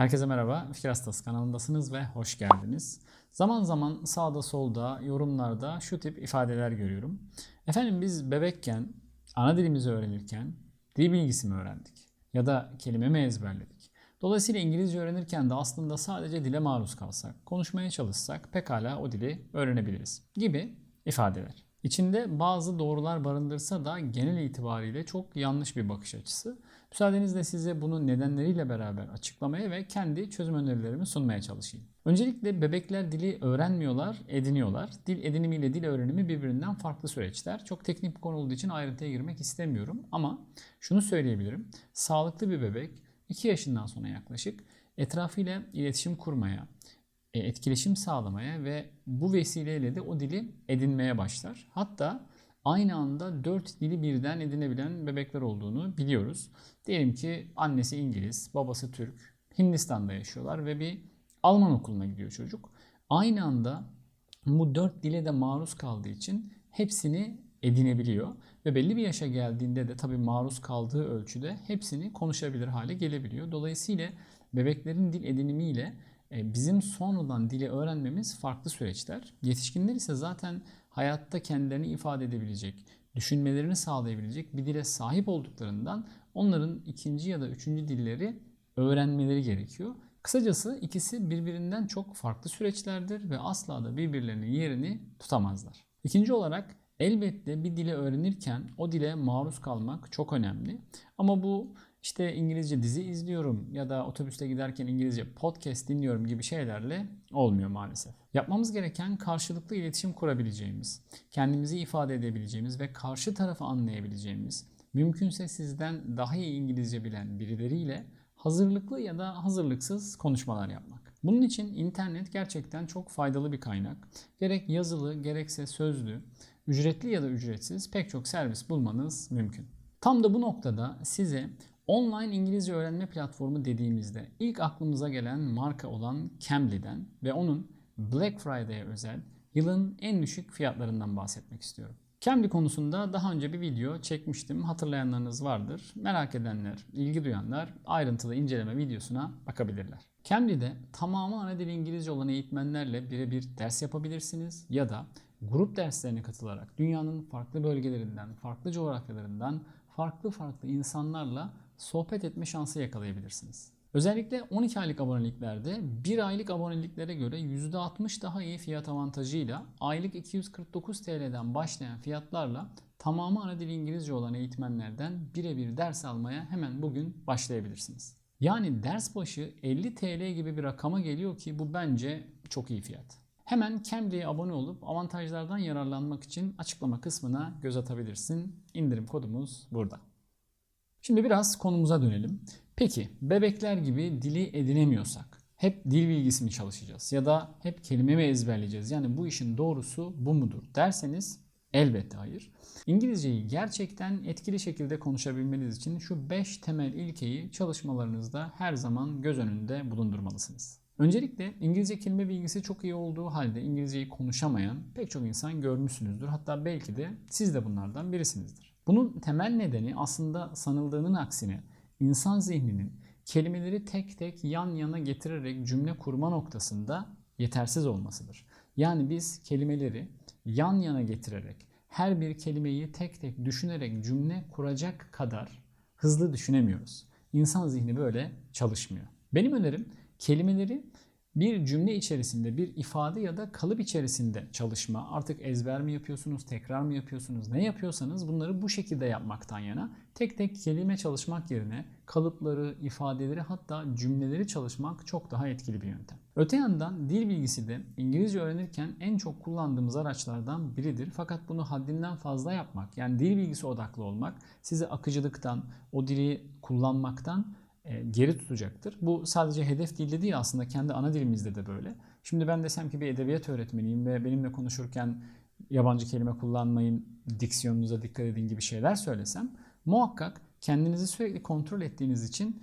Herkese merhaba, Fikir Hastası kanalındasınız ve hoş geldiniz. Zaman zaman sağda solda, yorumlarda şu tip ifadeler görüyorum. Efendim biz bebekken, ana dilimizi öğrenirken dil bilgisi mi öğrendik? Ya da kelime mi ezberledik? Dolayısıyla İngilizce öğrenirken de aslında sadece dile maruz kalsak, konuşmaya çalışsak pekala o dili öğrenebiliriz gibi ifadeler. İçinde bazı doğrular barındırsa da genel itibariyle çok yanlış bir bakış açısı. Müsaadenizle size bunu nedenleriyle beraber açıklamaya ve kendi çözüm önerilerimi sunmaya çalışayım. Öncelikle bebekler dili öğrenmiyorlar, ediniyorlar. Dil edinimi ile dil öğrenimi birbirinden farklı süreçler. Çok teknik bir konu olduğu için ayrıntıya girmek istemiyorum ama şunu söyleyebilirim. Sağlıklı bir bebek 2 yaşından sonra yaklaşık etrafıyla iletişim kurmaya, e, etkileşim sağlamaya ve bu vesileyle de o dili edinmeye başlar. Hatta aynı anda dört dili birden edinebilen bebekler olduğunu biliyoruz. Diyelim ki annesi İngiliz, babası Türk, Hindistan'da yaşıyorlar ve bir Alman okuluna gidiyor çocuk. Aynı anda bu dört dile de maruz kaldığı için hepsini edinebiliyor. Ve belli bir yaşa geldiğinde de tabii maruz kaldığı ölçüde hepsini konuşabilir hale gelebiliyor. Dolayısıyla bebeklerin dil edinimiyle e, bizim sonradan dili öğrenmemiz farklı süreçler. Yetişkinler ise zaten hayatta kendilerini ifade edebilecek, düşünmelerini sağlayabilecek bir dile sahip olduklarından onların ikinci ya da üçüncü dilleri öğrenmeleri gerekiyor. Kısacası ikisi birbirinden çok farklı süreçlerdir ve asla da birbirlerinin yerini tutamazlar. İkinci olarak elbette bir dili öğrenirken o dile maruz kalmak çok önemli. Ama bu işte İngilizce dizi izliyorum ya da otobüste giderken İngilizce podcast dinliyorum gibi şeylerle olmuyor maalesef. Yapmamız gereken karşılıklı iletişim kurabileceğimiz, kendimizi ifade edebileceğimiz ve karşı tarafı anlayabileceğimiz, mümkünse sizden daha iyi İngilizce bilen birileriyle hazırlıklı ya da hazırlıksız konuşmalar yapmak. Bunun için internet gerçekten çok faydalı bir kaynak. Gerek yazılı gerekse sözlü, ücretli ya da ücretsiz pek çok servis bulmanız mümkün. Tam da bu noktada size Online İngilizce öğrenme platformu dediğimizde ilk aklımıza gelen marka olan Cambly'den ve onun Black Friday'e özel yılın en düşük fiyatlarından bahsetmek istiyorum. Cambly konusunda daha önce bir video çekmiştim. Hatırlayanlarınız vardır. Merak edenler, ilgi duyanlar ayrıntılı inceleme videosuna bakabilirler. Cambly'de tamamı ana dili İngilizce olan eğitmenlerle birebir ders yapabilirsiniz ya da grup derslerine katılarak dünyanın farklı bölgelerinden, farklı coğrafyalarından farklı farklı insanlarla sohbet etme şansı yakalayabilirsiniz. Özellikle 12 aylık aboneliklerde 1 aylık aboneliklere göre %60 daha iyi fiyat avantajıyla aylık 249 TL'den başlayan fiyatlarla tamamı ana dili İngilizce olan eğitmenlerden birebir ders almaya hemen bugün başlayabilirsiniz. Yani ders başı 50 TL gibi bir rakama geliyor ki bu bence çok iyi fiyat. Hemen Cambly'e abone olup avantajlardan yararlanmak için açıklama kısmına göz atabilirsin. İndirim kodumuz burada. Şimdi biraz konumuza dönelim. Peki bebekler gibi dili edinemiyorsak hep dil bilgisi mi çalışacağız ya da hep kelime mi ezberleyeceğiz? Yani bu işin doğrusu bu mudur derseniz elbette hayır. İngilizceyi gerçekten etkili şekilde konuşabilmeniz için şu 5 temel ilkeyi çalışmalarınızda her zaman göz önünde bulundurmalısınız. Öncelikle İngilizce kelime bilgisi çok iyi olduğu halde İngilizceyi konuşamayan pek çok insan görmüşsünüzdür. Hatta belki de siz de bunlardan birisinizdir. Bunun temel nedeni aslında sanıldığının aksine insan zihninin kelimeleri tek tek yan yana getirerek cümle kurma noktasında yetersiz olmasıdır. Yani biz kelimeleri yan yana getirerek her bir kelimeyi tek tek düşünerek cümle kuracak kadar hızlı düşünemiyoruz. İnsan zihni böyle çalışmıyor. Benim önerim kelimeleri bir cümle içerisinde, bir ifade ya da kalıp içerisinde çalışma. Artık ezber mi yapıyorsunuz, tekrar mı yapıyorsunuz, ne yapıyorsanız bunları bu şekilde yapmaktan yana tek tek kelime çalışmak yerine kalıpları, ifadeleri hatta cümleleri çalışmak çok daha etkili bir yöntem. Öte yandan dil bilgisi de İngilizce öğrenirken en çok kullandığımız araçlardan biridir. Fakat bunu haddinden fazla yapmak, yani dil bilgisi odaklı olmak sizi akıcılıktan, o dili kullanmaktan geri tutacaktır. Bu sadece hedef dilde değil aslında kendi ana dilimizde de böyle. Şimdi ben desem ki bir edebiyat öğretmeniyim ve benimle konuşurken yabancı kelime kullanmayın, diksiyonunuza dikkat edin gibi şeyler söylesem muhakkak kendinizi sürekli kontrol ettiğiniz için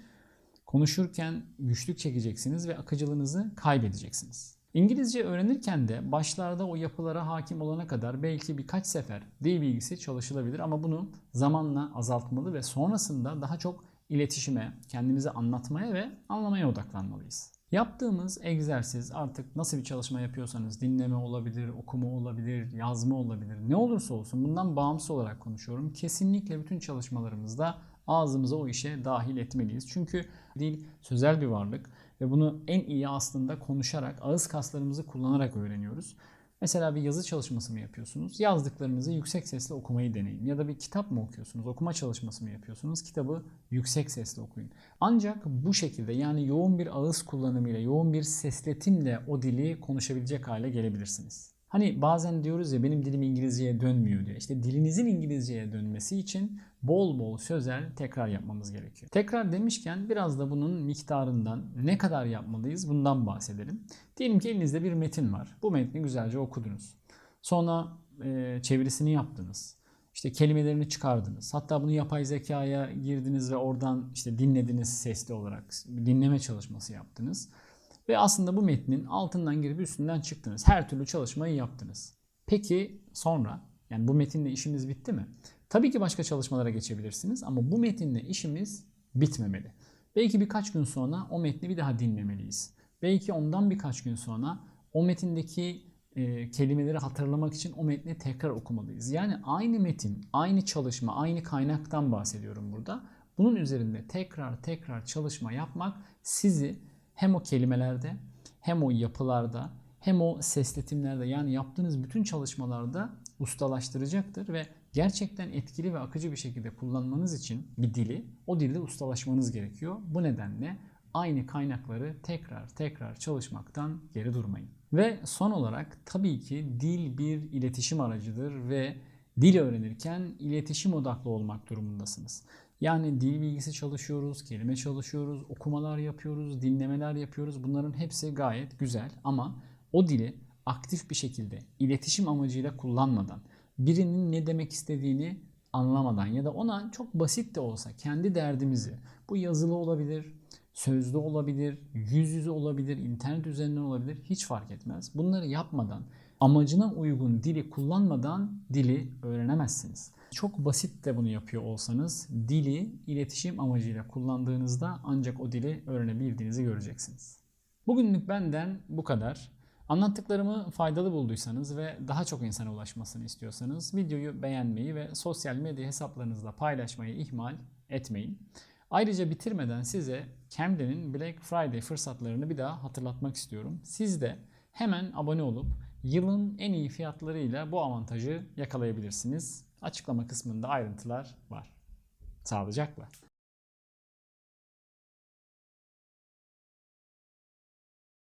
konuşurken güçlük çekeceksiniz ve akıcılığınızı kaybedeceksiniz. İngilizce öğrenirken de başlarda o yapılara hakim olana kadar belki birkaç sefer dil bilgisi çalışılabilir ama bunu zamanla azaltmalı ve sonrasında daha çok iletişime, kendimizi anlatmaya ve anlamaya odaklanmalıyız. Yaptığımız egzersiz artık nasıl bir çalışma yapıyorsanız dinleme olabilir, okuma olabilir, yazma olabilir. Ne olursa olsun bundan bağımsız olarak konuşuyorum. Kesinlikle bütün çalışmalarımızda ağzımıza o işe dahil etmeliyiz. Çünkü dil sözel bir varlık ve bunu en iyi aslında konuşarak, ağız kaslarımızı kullanarak öğreniyoruz. Mesela bir yazı çalışması mı yapıyorsunuz? Yazdıklarınızı yüksek sesle okumayı deneyin. Ya da bir kitap mı okuyorsunuz? Okuma çalışması mı yapıyorsunuz? Kitabı yüksek sesle okuyun. Ancak bu şekilde yani yoğun bir ağız kullanımıyla, yoğun bir sesletimle o dili konuşabilecek hale gelebilirsiniz. Hani bazen diyoruz ya benim dilim İngilizceye dönmüyor diye. İşte dilinizin İngilizceye dönmesi için bol bol sözel tekrar yapmamız gerekiyor. Tekrar demişken biraz da bunun miktarından ne kadar yapmalıyız bundan bahsedelim. Diyelim ki elinizde bir metin var. Bu metni güzelce okudunuz. Sonra e, çevirisini yaptınız. İşte kelimelerini çıkardınız. Hatta bunu yapay zekaya girdiniz ve oradan işte dinlediniz sesli olarak. Dinleme çalışması yaptınız. Ve aslında bu metnin altından girip üstünden çıktınız. Her türlü çalışmayı yaptınız. Peki sonra yani bu metinle işimiz bitti mi? Tabii ki başka çalışmalara geçebilirsiniz ama bu metinle işimiz bitmemeli. Belki birkaç gün sonra o metni bir daha dinlemeliyiz. Belki ondan birkaç gün sonra o metindeki e, kelimeleri hatırlamak için o metni tekrar okumalıyız. Yani aynı metin, aynı çalışma, aynı kaynaktan bahsediyorum burada. Bunun üzerinde tekrar tekrar çalışma yapmak sizi hem o kelimelerde hem o yapılarda hem o sesletimlerde yani yaptığınız bütün çalışmalarda ustalaştıracaktır ve gerçekten etkili ve akıcı bir şekilde kullanmanız için bir dili o dilde ustalaşmanız gerekiyor. Bu nedenle aynı kaynakları tekrar tekrar çalışmaktan geri durmayın. Ve son olarak tabii ki dil bir iletişim aracıdır ve dil öğrenirken iletişim odaklı olmak durumundasınız. Yani dil bilgisi çalışıyoruz, kelime çalışıyoruz, okumalar yapıyoruz, dinlemeler yapıyoruz. Bunların hepsi gayet güzel ama o dili aktif bir şekilde iletişim amacıyla kullanmadan, birinin ne demek istediğini anlamadan ya da ona çok basit de olsa kendi derdimizi, bu yazılı olabilir, sözlü olabilir, yüz yüze olabilir, internet üzerinden olabilir hiç fark etmez. Bunları yapmadan, amacına uygun dili kullanmadan dili öğrenemezsiniz. Çok basit de bunu yapıyor olsanız dili iletişim amacıyla kullandığınızda ancak o dili öğrenebildiğinizi göreceksiniz. Bugünlük benden bu kadar. Anlattıklarımı faydalı bulduysanız ve daha çok insana ulaşmasını istiyorsanız videoyu beğenmeyi ve sosyal medya hesaplarınızda paylaşmayı ihmal etmeyin. Ayrıca bitirmeden size Camden'in Black Friday fırsatlarını bir daha hatırlatmak istiyorum. Siz de hemen abone olup yılın en iyi fiyatlarıyla bu avantajı yakalayabilirsiniz. Açıklama kısmında ayrıntılar var. Sağlıcakla.